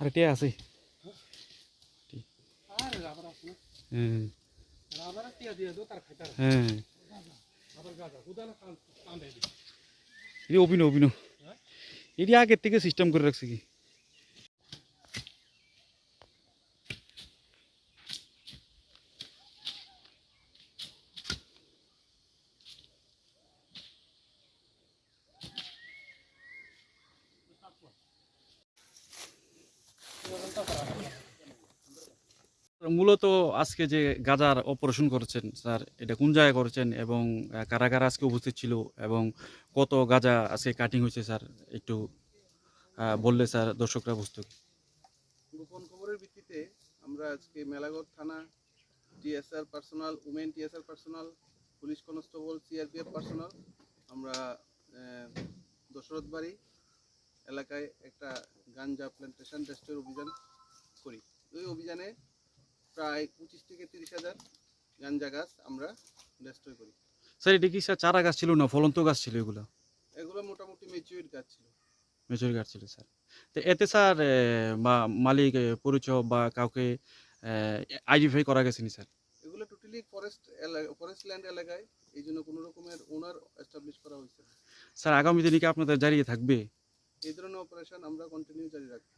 আরে টিয়া আছে। হ্যাঁ। অভিনয় অভিনয়? এটি আগের থেকে সিস্টেম করে রাখছে কি? মূলত আজকে যে গাজার অপারেশন করেছেন, স্যার, এটা কোন জায়গায় করেছেন এবং কারা কারা আজকে উপস্থিত ছিল এবং কত গাজা আজকে কাটিং হয়েছে, স্যার? একটু বললে, স্যার, দর্শকরা বুঝতো। গোপন খবরের ভিত্তিতে আমরা আজকে মেলাগড় থানা TSR personnel women TSR personnel police constable CRPF personnel আমরা দশরথ বাড়ি এলাকায় একটা গাঞ্জা প্ল্যান্টেশন টেস্টের অভিযান করি। ওই অভিযানে প্রায় পঁচিশ থেকে তিরিশ হাজার গাঞ্জা গাছ আমরা ডেস্ট্রয় করি। স্যার এটা কি স্যার চারা গাছ ছিল না ফলন্ত গাছ ছিল এগুলো? এগুলো মোটামুটি মেচুইড গাছ ছিল। মেচুরি গাছ ছিল স্যার তো এতে স্যার বা মালিক পরিচয় বা কাউকে আইডেন্টিফাই করা গেছেনি স্যার এগুলো টোটালি ফরেস্ট ফরেস্ট ল্যান্ড এলাকায় এই জন্য কোনো রকমের ওনার এস্টাবলিশ করা হয়েছে স্যার আগামী দিনে কি আপনাদের জারি থাকবে? এই ধরনের অপারেশন আমরা কন্টিনিউ জারি রাখব